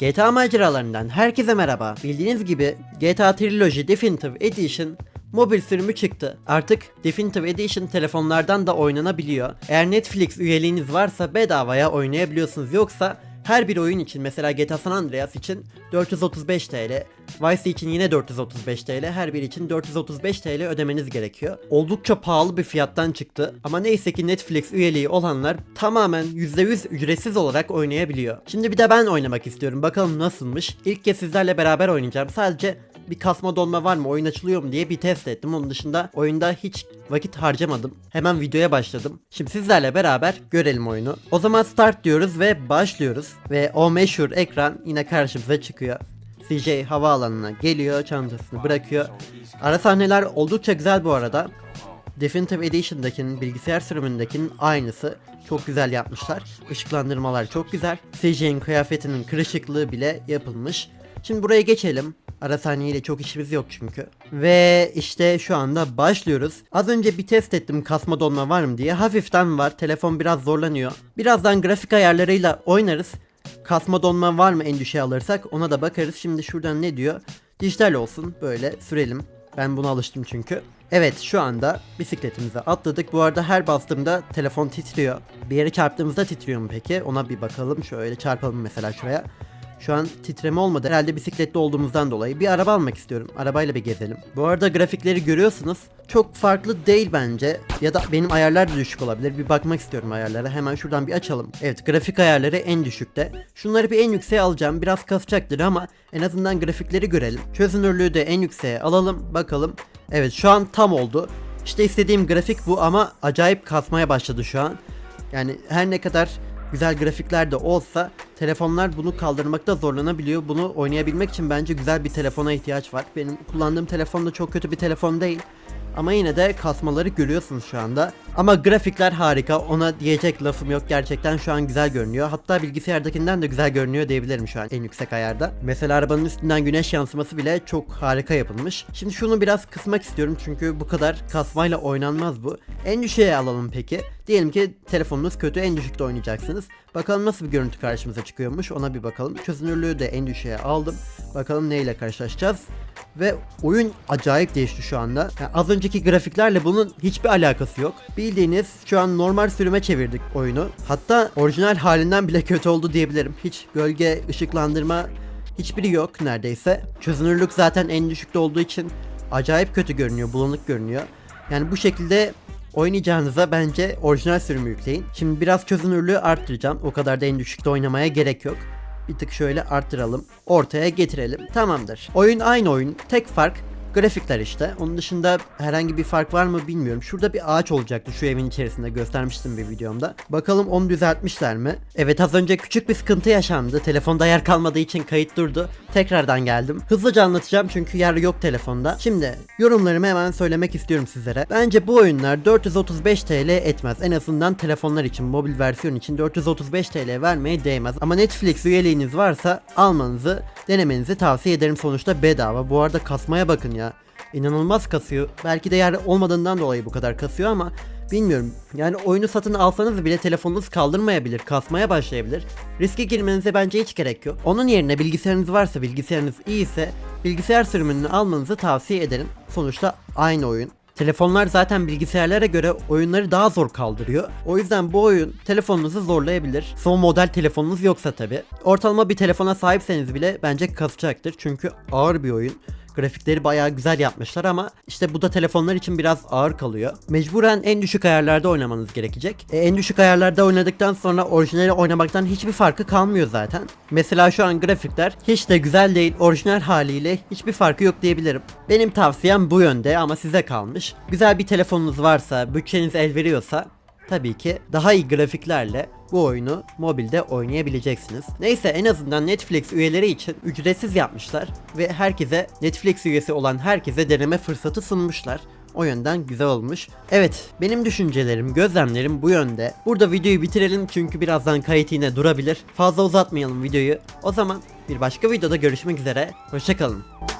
GTA maceralarından herkese merhaba. Bildiğiniz gibi GTA Trilogy Definitive Edition mobil sürümü çıktı. Artık Definitive Edition telefonlardan da oynanabiliyor. Eğer Netflix üyeliğiniz varsa bedavaya oynayabiliyorsunuz. Yoksa her bir oyun için mesela GTA San Andreas için 435 TL, Vice için yine 435 TL, her biri için 435 TL ödemeniz gerekiyor. Oldukça pahalı bir fiyattan çıktı ama neyse ki Netflix üyeliği olanlar tamamen %100 ücretsiz olarak oynayabiliyor. Şimdi bir de ben oynamak istiyorum. Bakalım nasılmış. İlk kez sizlerle beraber oynayacağım. Sadece bir kasma donma var mı oyun açılıyor mu diye bir test ettim. Onun dışında oyunda hiç vakit harcamadım. Hemen videoya başladım. Şimdi sizlerle beraber görelim oyunu. O zaman start diyoruz ve başlıyoruz. Ve o meşhur ekran yine karşımıza çıkıyor. CJ havaalanına geliyor, çantasını bırakıyor. Ara sahneler oldukça güzel bu arada. Definitive Edition'dakinin bilgisayar sürümündekinin aynısı. Çok güzel yapmışlar. Işıklandırmalar çok güzel. CJ'in kıyafetinin kırışıklığı bile yapılmış. Şimdi buraya geçelim. Ara sahneyle çok işimiz yok çünkü. Ve işte şu anda başlıyoruz. Az önce bir test ettim kasma donma var mı diye. Hafiften var. Telefon biraz zorlanıyor. Birazdan grafik ayarlarıyla oynarız. Kasma donma var mı en düşüğe alırsak ona da bakarız. Şimdi şuradan ne diyor? Dijital olsun. Böyle sürelim. Ben buna alıştım çünkü. Evet şu anda bisikletimize atladık. Bu arada her bastığımda telefon titriyor. Bir yere çarptığımızda titriyor mu peki? Ona bir bakalım. Şöyle çarpalım mesela şuraya. Şu an titreme olmadı. Herhalde bisikletli olduğumuzdan dolayı. Bir araba almak istiyorum. Arabayla bir gezelim. Bu arada grafikleri görüyorsunuz. Çok farklı değil bence. Ya da benim ayarlar da düşük olabilir. Bir bakmak istiyorum ayarlara. Hemen şuradan bir açalım. Evet grafik ayarları en düşükte. Şunları bir en yükseğe alacağım. Biraz kasacaktır ama en azından grafikleri görelim. Çözünürlüğü de en yükseğe alalım. Bakalım. Evet şu an tam oldu. İşte istediğim grafik bu ama acayip kasmaya başladı şu an. Yani her ne kadar güzel grafikler de olsa telefonlar bunu kaldırmakta zorlanabiliyor. Bunu oynayabilmek için bence güzel bir telefona ihtiyaç var. Benim kullandığım telefon da çok kötü bir telefon değil. Ama yine de kasmaları görüyorsunuz şu anda. Ama grafikler harika. Ona diyecek lafım yok. Gerçekten şu an güzel görünüyor. Hatta bilgisayardakinden de güzel görünüyor diyebilirim şu an en yüksek ayarda. Mesela arabanın üstünden güneş yansıması bile çok harika yapılmış. Şimdi şunu biraz kısmak istiyorum çünkü bu kadar kasmayla oynanmaz bu. En düşüğe alalım peki. Diyelim ki telefonunuz kötü en düşükte oynayacaksınız. Bakalım nasıl bir görüntü karşımıza çıkıyormuş ona bir bakalım. Çözünürlüğü de en düşüğe aldım. Bakalım neyle karşılaşacağız. Ve oyun acayip değişti şu anda. Yani az önceki grafiklerle bunun hiçbir alakası yok. Bildiğiniz şu an normal sürüme çevirdik oyunu. Hatta orijinal halinden bile kötü oldu diyebilirim. Hiç gölge, ışıklandırma hiçbiri yok neredeyse. Çözünürlük zaten en düşükte olduğu için acayip kötü görünüyor, bulanık görünüyor. Yani bu şekilde oynayacağınıza bence orijinal sürümü yükleyin. Şimdi biraz çözünürlüğü arttıracağım. O kadar da en düşükte oynamaya gerek yok. Bir tık şöyle arttıralım. Ortaya getirelim. Tamamdır. Oyun aynı oyun. Tek fark grafikler işte. Onun dışında herhangi bir fark var mı bilmiyorum. Şurada bir ağaç olacaktı şu evin içerisinde göstermiştim bir videomda. Bakalım onu düzeltmişler mi? Evet az önce küçük bir sıkıntı yaşandı. Telefonda yer kalmadığı için kayıt durdu. Tekrardan geldim. Hızlıca anlatacağım çünkü yer yok telefonda. Şimdi yorumlarımı hemen söylemek istiyorum sizlere. Bence bu oyunlar 435 TL etmez. En azından telefonlar için, mobil versiyon için 435 TL vermeye değmez. Ama Netflix üyeliğiniz varsa almanızı, denemenizi tavsiye ederim. Sonuçta bedava. Bu arada kasmaya bakın ya. İnanılmaz kasıyor. Belki de yer olmadığından dolayı bu kadar kasıyor ama bilmiyorum. Yani oyunu satın alsanız bile telefonunuz kaldırmayabilir, kasmaya başlayabilir. Riske girmenize bence hiç gerek yok. Onun yerine bilgisayarınız varsa, bilgisayarınız iyiyse bilgisayar sürümünü almanızı tavsiye ederim. Sonuçta aynı oyun. Telefonlar zaten bilgisayarlara göre oyunları daha zor kaldırıyor. O yüzden bu oyun telefonunuzu zorlayabilir. Son model telefonunuz yoksa tabi. Ortalama bir telefona sahipseniz bile bence kasacaktır. Çünkü ağır bir oyun. Grafikleri bayağı güzel yapmışlar ama işte bu da telefonlar için biraz ağır kalıyor. Mecburen en düşük ayarlarda oynamanız gerekecek. E, en düşük ayarlarda oynadıktan sonra orijinali oynamaktan hiçbir farkı kalmıyor zaten. Mesela şu an grafikler hiç de güzel değil. Orijinal haliyle hiçbir farkı yok diyebilirim. Benim tavsiyem bu yönde ama size kalmış. Güzel bir telefonunuz varsa, bütçeniz el veriyorsa tabii ki daha iyi grafiklerle bu oyunu mobilde oynayabileceksiniz. Neyse en azından Netflix üyeleri için ücretsiz yapmışlar ve herkese Netflix üyesi olan herkese deneme fırsatı sunmuşlar. O yönden güzel olmuş. Evet benim düşüncelerim, gözlemlerim bu yönde. Burada videoyu bitirelim çünkü birazdan kayıt yine durabilir. Fazla uzatmayalım videoyu. O zaman bir başka videoda görüşmek üzere. Hoşçakalın.